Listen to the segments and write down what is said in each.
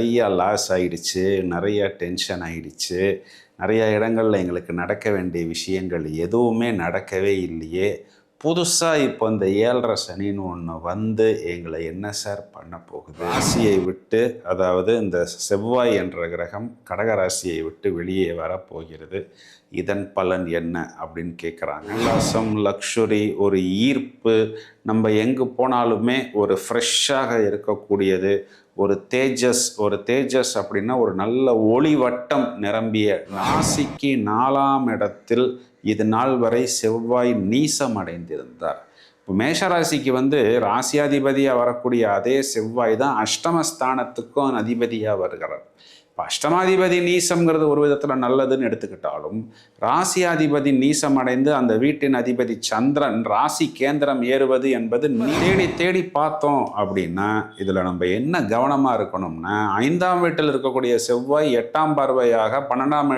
நிறையா லாஸ் ஆயிடுச்சு நிறையா டென்ஷன் ஆயிடுச்சு. நிறையா இடங்களில் எங்களுக்கு நடக்க வேண்டிய விஷயங்கள் எதுவுமே நடக்கவே இல்லையே. புதுசாக இப்போ இந்த ஏழரை சனின்னு ஒன்று வந்து எங்களை என்ன சார் பண்ண போகுது? ராசியை விட்டு அதாவது இந்த செவ்வாய் என்ற கிரகம் கடகராசியை விட்டு வெளியே வரப்போகிறது. இதன் பலன் என்ன அப்படின்னு கேட்குறாங்க உல்லாசம் லக்ஷுரி ஒரு ஈர்ப்பு நம்ம எங்கே போனாலுமே ஒரு ஃப்ரெஷ்ஷாக இருக்கக்கூடியது ஒரு தேஜஸ் ஒரு தேஜஸ் அப்படின்னா ஒரு நல்ல ஒளிவட்டம் நிரம்பிய ராசிக்கு நாலாம் இடத்தில் இது நாள் வரை செவ்வாய் நீசம் அடைந்திருந்தார். இப்போ மேஷராசிக்கு வந்து ராசியாதிபதியாக வரக்கூடிய அதே செவ்வாய் தான் அஷ்டமஸ்தானத்துக்கும் அதிபதியாக வருகிறார். இப்போ அஷ்டமாதிபதி நீசம்ங்கிறது ஒரு விதத்தில் நல்லதுன்னு எடுத்துக்கிட்டாலும் ராசியாதிபதி நீசம் அடைந்து அந்த வீட்டின் அதிபதி சந்திரன் ராசி கேந்திரம் ஏறுவது என்பது தேடி தேடி பார்த்தோம் அப்படின்னா இதில் நம்ம என்ன கவனமாக இருக்கணும்னா ஐந்தாம் வீட்டில் இருக்கக்கூடிய செவ்வாய் எட்டாம் பார்வையாக பன்னெண்டாம்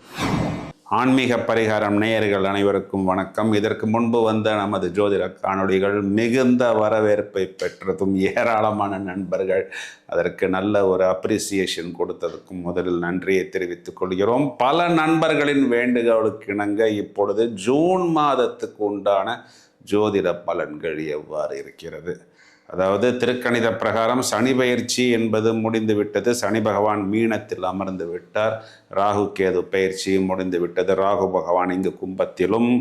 ஆன்மீக பரிகாரம் நேயர்கள் அனைவருக்கும் வணக்கம். இதற்கு முன்பு வந்த நமது ஜோதிட காணொளிகள் மிகுந்த வரவேற்பை பெற்றதும் ஏராளமான நண்பர்கள் அதற்கு நல்ல ஒரு அப்ரிசியேஷன் கொடுத்ததுக்கும் முதலில் நன்றியை தெரிவித்துக் கொள்கிறோம். பல நண்பர்களின் வேண்டுகோளுக்கு இணங்க இப்பொழுது ஜூன் மாதத்துக்கு உண்டான ஜோதிட பலன்கள் எவ்வாறு இருக்கிறது? அதாவது திருக்கணித பிரகாரம் சனி பயிற்சி என்பது முடிந்து விட்டது சனி பகவான் மீனத்தில் அமர்ந்து விட்டார். ராகு கேது பயிற்சி முடிந்து விட்டது ராகு பகவான் இங்கு கும்பத்திலும்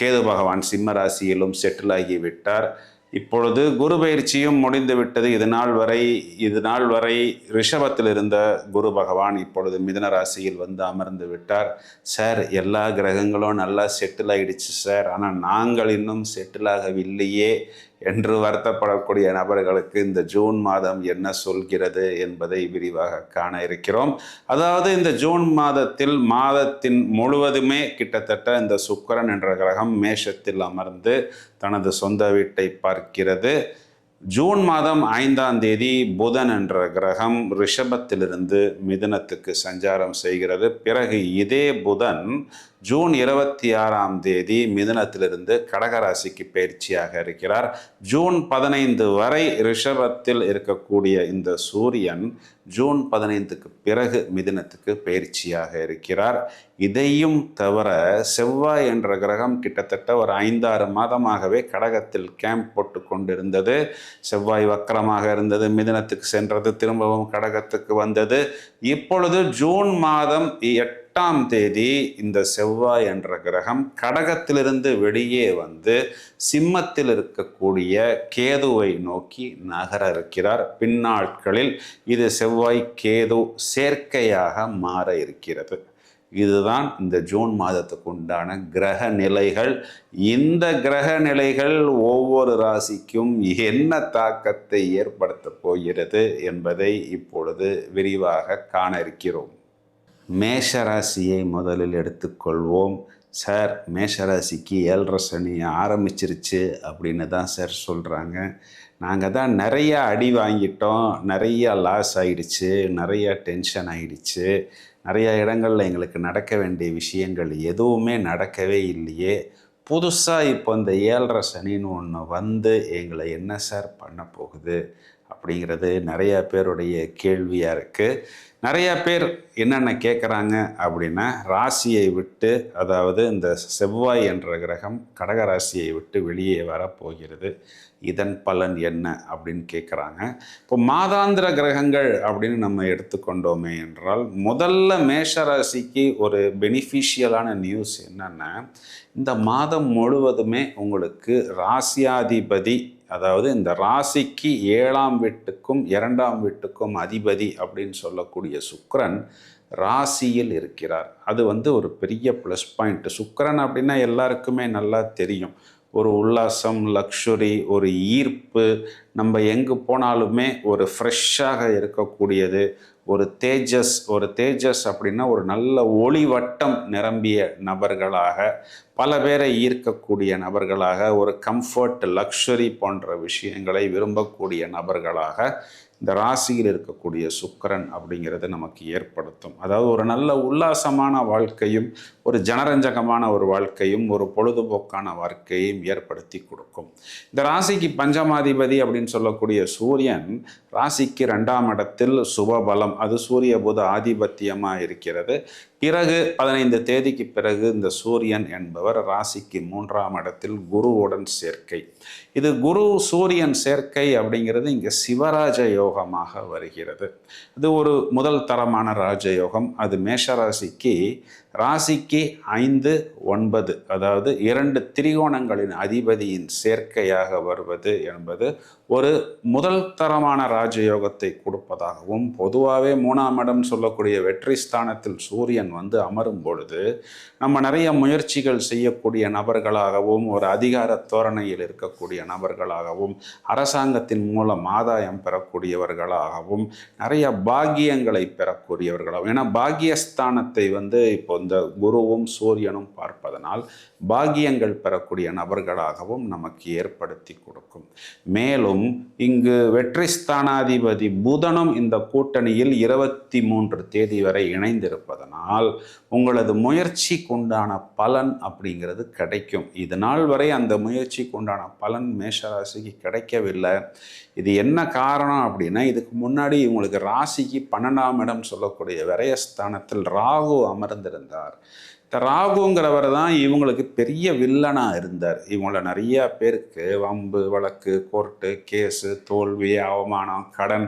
கேது பகவான் சிம்ம ராசியிலும் செட்டில் ஆகிவிட்டார். இப்பொழுது குரு பயிற்சியும் முடிந்து விட்டது இது நாள் வரை இது நாள் வரை ரிஷபத்தில் இருந்த குரு பகவான் இப்பொழுது மிதன ராசியில் வந்து அமர்ந்து விட்டார். சார் எல்லா கிரகங்களும் நல்லா செட்டில் ஆகிடுச்சு சார். ஆனால் நாங்கள் இன்னும் செட்டில் ஆகவில்லையே. என்று வருத்தப்படக்கூடிய நபர்களுக்கு இந்த ஜூன் மாதம் என்ன சொல்கிறது என்பதை விரிவாக காண இருக்கிறோம். அதாவது இந்த ஜூன் மாதத்தில் மாதத்தின் முழுவதுமே கிட்டத்தட்ட இந்த சுக்கரன் என்ற கிரகம் மேஷத்தில் அமர்ந்து தனது சொந்த வீட்டை பார்க்கிறது. ஜூன் மாதம் ஐந்தாம் தேதி புதன் என்ற கிரகம் ரிஷபத்திலிருந்து மிதுனத்துக்கு சஞ்சாரம் செய்கிறது. பிறகு இதே புதன் ஜூன் இருபத்தி ஆறாம் தேதி மிதுனத்திலிருந்து கடகராசிக்கு பயிற்சியாக இருக்கிறார். ஜூன் பதினைந்து வரை ரிஷபத்தில் இருக்கக்கூடிய இந்த சூரியன் ஜூன் பதினைந்துக்கு பிறகு மிதுனத்துக்கு பயிற்சியாக இருக்கிறார். இதையும் தவிர செவ்வாய் என்ற கிரகம் கிட்டத்தட்ட ஒரு ஐந்தாறு மாதமாகவே கடகத்தில் கேம்ப் போட்டு கொண்டிருந்தது. செவ்வாய் வக்கரமாக இருந்தது மிதுனத்துக்கு சென்றது திரும்பவும் கடகத்துக்கு வந்தது. இப்பொழுது ஜூன் மாதம் எட்டாம் தேதி இந்த செவ்வாய் என்ற கிரகம் கடகத்திலிருந்து வெளியே வந்து சிம்மத்தில் இருக்கக்கூடிய கேதுவை நோக்கி நகர இருக்கிறார். பின்னாட்களில் இது செவ்வாய் கேது சேர்க்கையாக மாற இருக்கிறது. இதுதான் இந்த ஜூன் மாதத்துக்கு உண்டான கிரக நிலைகள். இந்த கிரக நிலைகள் ஒவ்வொரு ராசிக்கும் என்ன தாக்கத்தை ஏற்படுத்த போகிறது என்பதை இப்பொழுது விரிவாக காண இருக்கிறோம். மேஷ ராசியை முதலில் எடுத்துக்கொள்வோம். சார் மேஷராசிக்கு ஏழரை சனி ஆரம்பிச்சிருச்சு அப்படின்னு தான் சார் சொல்கிறாங்க நாங்கள் தான் நிறையா அடி வாங்கிட்டோம். நிறையா லாஸ் ஆகிடுச்சு நிறையா டென்ஷன் ஆகிடுச்சு நிறையா இடங்களில் எங்களுக்கு நடக்க வேண்டிய விஷயங்கள் எதுவுமே நடக்கவே இல்லையே. புதுசாக இப்போ இந்த ஏழரை சனின்னு ஒன்று வந்து எங்களை என்ன சார் பண்ண போகுது? அப்படிங்கிறது நிறைய பேருடைய கேள்வியாக இருக்குது நிறைய பேர் என்னென்ன கேட்குறாங்க அப்படின்னா ராசியை விட்டு அதாவது இந்த செவ்வாய் என்ற கிரகம் கடக ராசியை விட்டு வெளியே வரப்போகிறது. இதன் பலன் என்ன அப்படின்னு கேட்குறாங்க இப்போ மாதாந்திர கிரகங்கள் அப்படின்னு நம்ம எடுத்துக்கொண்டோமே என்றால் முதல்ல மேஷ ராசிக்கு ஒரு பெனிஃபிஷியலான நியூஸ் என்னென்னா இந்த மாதம் முழுவதுமே உங்களுக்கு ராசியாதிபதி அதாவது இந்த ராசிக்கு ஏழாம் வீட்டுக்கும் இரண்டாம் வீட்டுக்கும் அதிபதி அப்படின்னு சொல்லக்கூடிய சுக்கரன் ராசியில் இருக்கிறார். அது வந்து ஒரு பெரிய ப்ளஸ் பாயிண்ட் சுக்கரன் அப்படின்னா எல்லாருக்குமே நல்லா தெரியும். ஒரு உல்லாசம் லக்ஷுரி ஒரு ஈர்ப்பு நம்ம எங்கே போனாலுமே ஒரு ஃப்ரெஷ்ஷாக இருக்கக்கூடியது ஒரு தேஜஸ் ஒரு தேஜஸ் அப்படின்னா ஒரு நல்ல ஒளிவட்டம் நிரம்பிய நபர்களாக பல பேரை ஈர்க்கக்கூடிய நபர்களாக ஒரு கம்ஃபர்ட் லக்ஷரி போன்ற விஷயங்களை விரும்பக்கூடிய நபர்களாக இந்த ராசியில் இருக்கக்கூடிய சுக்கரன் அப்படிங்கிறது நமக்கு ஏற்படுத்தும். அதாவது ஒரு நல்ல உல்லாசமான வாழ்க்கையும் ஒரு ஜனரஞ்சகமான ஒரு வாழ்க்கையும் ஒரு பொழுதுபோக்கான வாழ்க்கையும் ஏற்படுத்தி கொடுக்கும். இந்த ராசிக்கு பஞ்சமாதிபதி அப்படின்னு சொல்லக்கூடிய சூரியன் ராசிக்கு ரெண்டாம் இடத்தில் சுபபலம் அது சூரிய புத ஆதிபத்தியமாக இருக்கிறது. பிறகு பதினைந்து தேதிக்கு பிறகு இந்த சூரியன் என்பவர் ராசிக்கு மூன்றாம் இடத்தில் குருவுடன் சேர்க்கை. இது குரு சூரியன் சேர்க்கை அப்படிங்கிறது இங்கே சிவராஜ யோகமாக வருகிறது. இது ஒரு முதல் தரமான ராஜயோகம். அது மேஷ ராசிக்கு ஐந்து ஒன்பது அதாவது இரண்டு திரிகோணங்களின் அதிபதியின் சேர்க்கையாக வருவது என்பது ஒரு முதல் தரமான ராஜயோகத்தை கொடுப்பதாகவும் பொதுவாகவே மூணாம் இடம் சொல்லக்கூடிய வெற்றி ஸ்தானத்தில் சூரியன் வந்து அமரும் பொழுது நம்ம நிறைய முயற்சிகள் செய்யக்கூடிய நபர்களாகவும் ஒரு அதிகார தோரணையில் இருக்கக்கூடிய நபர்களாகவும் அரசாங்கத்தின் மூலம் ஆதாயம் பெறக்கூடியவர்களாகவும் நிறைய பாக்கியங்களை பெறக்கூடியவர்களாகவும் ஏன்னா பாக்கியஸ்தானத்தை வந்து இப்போ இந்த குருவும் சூரியனும் பார்ப்பதனால் பாகியங்கள் பெறக்கூடிய நபர்களாகவும் நமக்கு ஏற்படுத்தி கொடுக்கும். மேலும் இங்கு வெற்றி ஸ்தானாதிபதி புதனும் இந்த கூட்டணியில் இருபத்தி மூன்று தேதி வரை இணைந்திருப்பதனால் உங்களது முயற்சிக்குண்டான பலன் அப்படிங்கிறது கிடைக்கும். இது நாள் வரை அந்த முயற்சிக்குண்டான பலன் மேஷராசிக்கு கிடைக்கவில்லை. இது என்ன காரணம் அப்படின்னா இதுக்கு முன்னாடி இவங்களுக்கு ராசிக்கு பன்னெண்டாம் இடம் சொல்லக்கூடிய விரயஸ்தானத்தில் ராகு அமர்ந்திருந்த இந்த ராகுங்கிறவர் தான் இவங்களுக்கு பெரிய வில்லனாக இருந்தார். இவங்கள நிறைய பேருக்கு வம்பு வழக்கு கோர்ட்டு கேஸு தோல்வி அவமானம் கடன்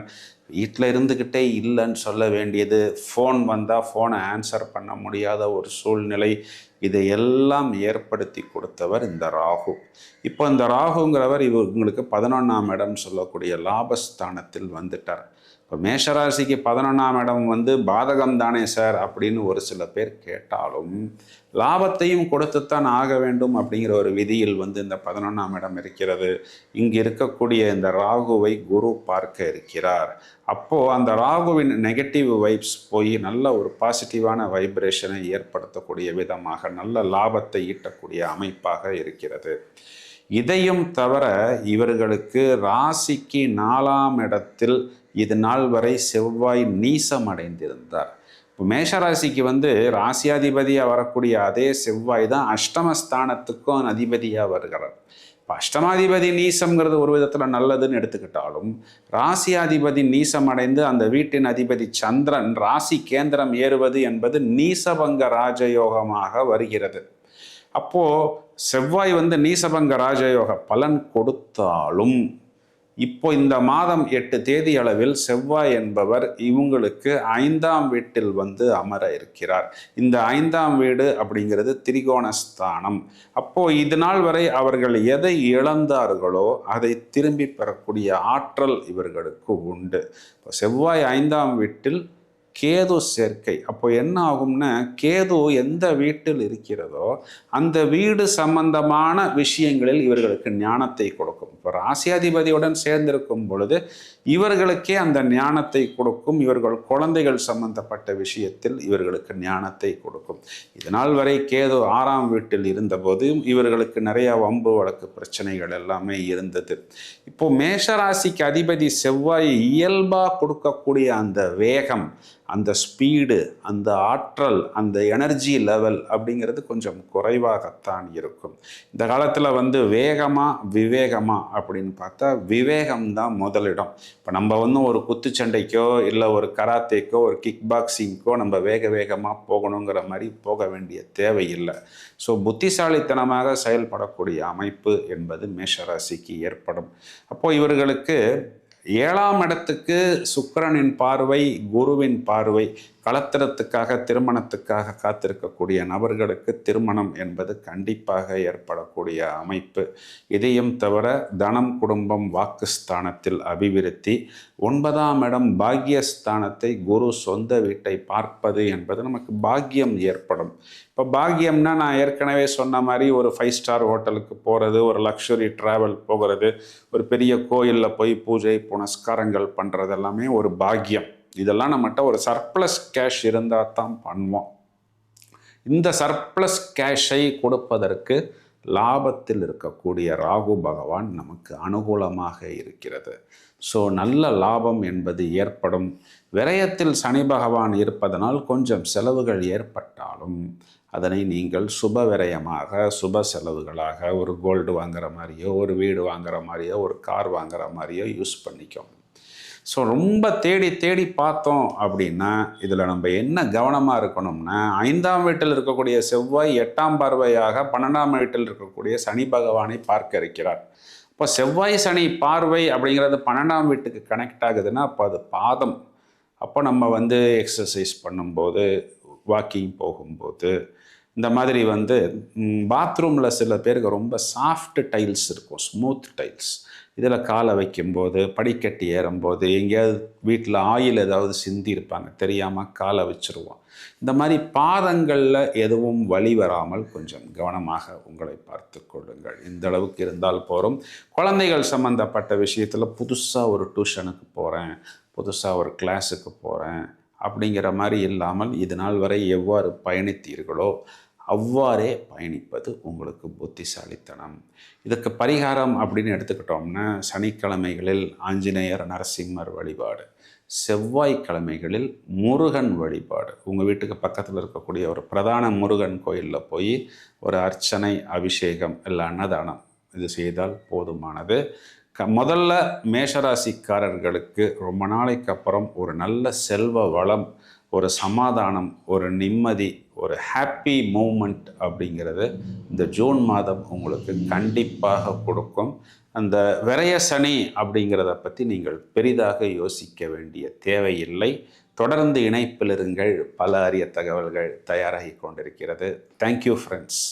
வீட்டில் இருந்துக்கிட்டே இல்லைன்னு சொல்ல வேண்டியது. ஃபோன் வந்தால் ஃபோனை ஆன்சர் பண்ண முடியாத ஒரு சூழ்நிலை. இதை எல்லாம் ஏற்படுத்தி கொடுத்தவர் இந்த ராகு. இப்போ இந்த ராகுங்கிறவர் இவங்களுக்கு பதினொன்றாம் இடம் சொல்லக்கூடிய லாபஸ்தானத்தில் வந்துட்டார். இப்போ மேஷராசிக்கு பதினொன்றாம் இடம் வந்து பாதகம் தானே சார் அப்படின்னு ஒரு சில பேர் கேட்டாலும் லாபத்தையும் கொடுத்துத்தான் ஆக வேண்டும் அப்படிங்கிற ஒரு விதியில் வந்து இந்த பதினொன்றாம் இடம் இருக்கிறது. இங்கு இருக்கக்கூடிய இந்த ராகுவை குரு பார்க்க இருக்கிறார். அப்போது அந்த ராகுவின் நெகட்டிவ் வைப்ஸ் போய் நல்ல ஒரு பாசிட்டிவான வைப்ரேஷனை ஏற்படுத்தக்கூடிய விதமாக நல்ல லாபத்தை ஈட்டக்கூடிய அமைப்பாக இருக்கிறது. இதையும் தவிர இவர்களுக்கு ராசிக்கு நாலாம் இடத்தில் இது நாள் வரை செவ்வாய் நீசம் அடைந்திருந்தார். இப்போ மேஷராசிக்கு வந்து ராசியாதிபதியாக வரக்கூடிய அதே செவ்வாய் தான் அஷ்டமஸ்தானத்துக்கும் அதிபதியாக வருகிறார். இப்போ அஷ்டமாதிபதி நீசம்ங்கிறது ஒரு விதத்தில் நல்லதுன்னு எடுத்துக்கிட்டாலும் ராசியாதிபதி நீசம் அடைந்து அந்த வீட்டின் அதிபதி சந்திரன் ராசி கேந்திரம் ஏறுவது என்பது நீசபங்க ராஜயோகமாக வருகிறது. அப்போது செவ்வாய் வந்து நீசபங்க ராஜயோக பலன் கொடுத்தாலும் இப்போ இந்த மாதம் எட்டு தேதி அளவில் செவ்வாய் என்பவர் இவங்களுக்கு ஐந்தாம் வீட்டில் வந்து அமர இருக்கிறார். இந்த ஐந்தாம் வீடு அப்படிங்கிறது திரிகோணஸ்தானம். அப்போ இது நாள் வரை அவர்கள் எதை இழந்தார்களோ அதை திரும்பி பெறக்கூடிய ஆற்றல் இவர்களுக்கு உண்டு. இப்போ செவ்வாய் ஐந்தாம் வீட்டில் கேது சேர்க்கை. அப்போ என்ன ஆகும்னா கேது எந்த வீட்டில் இருக்கிறதோ அந்த வீடு சம்பந்தமான விஷயங்களில் இவர்களுக்கு ஞானத்தை கொடுக்கும். இப்போ ராசியாதிபதியுடன் சேர்ந்திருக்கும் பொழுது இவர்களுக்கே அந்த ஞானத்தை கொடுக்கும். இவர்கள் குழந்தைகள் சம்பந்தப்பட்ட விஷயத்தில் இவர்களுக்கு ஞானத்தை கொடுக்கும். இதனால் வரை கேது ஆறாம் வீட்டில் இருந்தபோது இவர்களுக்கு நிறையா வம்பு வழக்கு பிரச்சனைகள் எல்லாமே இருந்தது. இப்போ மேஷராசிக்கு அதிபதி செவ்வாய் இயல்பாக கொடுக்கக்கூடிய அந்த வேகம் அந்த ஸ்பீடு அந்த ஆற்றல் அந்த எனர்ஜி லெவல் அப்படிங்கிறது கொஞ்சம் குறைவாகத்தான் இருக்கும். இந்த காலத்தில் வந்து வேகமாக விவேகமாக அப்படின்னு பார்த்தா விவேகம் தான் முதலிடம். இப்போ நம்ம வந்து ஒரு குத்துச்சண்டைக்கோ இல்லை ஒரு கராத்தேக்கோ ஒரு கிக் பாக்ஸிங்க்கோ நம்ம வேக வேகமாக போகணுங்கிற மாதிரி போக வேண்டிய தேவையில்லை. ஸோ புத்திசாலித்தனமாக செயல்படக்கூடிய அமைப்பு என்பது மேஷராசிக்கு ஏற்படும். அப்போது இவர்களுக்கு ஏழாம் இடத்துக்கு சுக்கிரனின் பார்வை குருவின் பார்வை. கலத்திரத்துக்காக திருமணத்துக்காக காத்திருக்கக்கூடிய நபர்களுக்கு திருமணம் என்பது கண்டிப்பாக ஏற்படக்கூடிய அமைப்பு. இதையும் தவிர தனம் குடும்பம் வாக்குஸ்தானத்தில் அபிவிருத்தி ஒன்பதாம் இடம் பாக்கியஸ்தானத்தை குரு சொந்த வீட்டை பார்ப்பது என்பது நமக்கு பாக்கியம் ஏற்படும். இப்போ பாக்கியம்னா நான் ஏற்கனவே சொன்ன மாதிரி ஒரு ஃபைவ் ஸ்டார் ஹோட்டலுக்கு போகிறது ஒரு லக்ஸுரி ட்ராவல் போகிறது ஒரு பெரிய கோயிலில் போய் பூஜை புனஸ்காரங்கள் பண்ணுறது எல்லாமே ஒரு பாக்கியம் இதெல்லாம் நம்மகிட்ட ஒரு சர்ப்ளஸ் கேஷ் இருந்தால் தான் பண்ணுவோம். இந்த சர்ப்ளஸ் கேஷை கொடுப்பதற்கு லாபத்தில் இருக்கக்கூடிய ராகு பகவான் நமக்கு அனுகூலமாக இருக்கிறது. ஸோ நல்ல லாபம் என்பது ஏற்படும். விரயத்தில் சனி பகவான் இருப்பதனால் கொஞ்சம் செலவுகள் ஏற்பட்டாலும் அதனை நீங்கள் சுப விரயமாக சுப செலவுகளாக ஒரு கோல்டு வாங்குற மாதிரியோ ஒரு வீடு வாங்குற மாதிரியோ ஒரு கார் வாங்குற மாதிரியோ யூஸ் பண்ணிக்கோங்க. ஸோ ரொம்ப தேடி தேடி பார்த்தோம் அப்படின்னா இதில் நம்ம என்ன கவனமாக இருக்கணும்னா ஐந்தாம் வீட்டில் இருக்கக்கூடிய செவ்வாய் எட்டாம் பார்வையாக பன்னெண்டாம் வீட்டில் இருக்கக்கூடிய சனி பகவானை பார்க்க இருக்கிறார். இப்போ செவ்வாய் சனி பார்வை அப்படிங்கிறது பன்னெண்டாம் வீட்டுக்கு கனெக்ட் ஆகுதுன்னா அப்போ அது பாதம். அப்போ நம்ம வந்து எக்ஸசைஸ் பண்ணும்போது வாக்கிங் போகும்போது இந்த மாதிரி வந்து பாத்ரூமில் சில பேருக்கு ரொம்ப சாஃப்ட் டைல்ஸ் இருக்கும் ஸ்மூத் டைல்ஸ் இதில் காலை வைக்கும்போது படிக்கட்டு ஏறும்போது எங்கேயாவது வீட்டில் ஆயில் ஏதாவது சிந்தி இருப்பாங்க தெரியாமல் காலை வச்சுருவோம். இந்த மாதிரி பாதங்களில் எதுவும் வழி வராமல் கொஞ்சம் கவனமாக உங்களை பார்த்து கொள்ளுங்கள். இந்த அளவுக்கு இருந்தால் போகிறோம் குழந்தைகள் சம்மந்தப்பட்ட விஷயத்தில் புதுசாக ஒரு டியூஷனுக்கு போகிறேன் புதுசாக ஒரு கிளாஸுக்கு போகிறேன் அப்படிங்கிற மாதிரி இல்லாமல் இது நாள் வரை எவ்வாறு பயணித்தீர்களோ அவ்வாறே பயணிப்பது உங்களுக்கு புத்திசாலித்தனம். இதுக்கு பரிகாரம் அப்படின்னு எடுத்துக்கிட்டோம்னா சனிக்கிழமைகளில் ஆஞ்சநேயர் நரசிம்மர் வழிபாடு செவ்வாய்க்கிழமைகளில் முருகன் வழிபாடு. உங்கள் வீட்டுக்கு பக்கத்தில் இருக்கக்கூடிய ஒரு பிரதான முருகன் கோயிலில் போய் ஒரு அர்ச்சனை அபிஷேகம் இல்லை அன்னதானம். இது செய்தால் போதுமானது. க முதல்ல மேஷராசிக்காரர்களுக்கு ரொம்ப நாளைக்கு அப்புறம் ஒரு நல்ல செல்வ வளம் ஒரு சமாதானம் ஒரு நிம்மதி ஒரு ஹாப்பி மூமெண்ட் அப்படிங்கிறது இந்த ஜூன் மாதம் உங்களுக்கு கண்டிப்பாக கொடுக்கும். அந்த விரய சனி அப்படிங்கிறத பற்றி நீங்கள் பெரிதாக யோசிக்க வேண்டிய தேவையில்லை. தொடர்ந்து இணைப்பில் இருங்கள் பல அரிய தகவல்கள் தயாராகி கொண்டிருக்கிறது. Thank you friends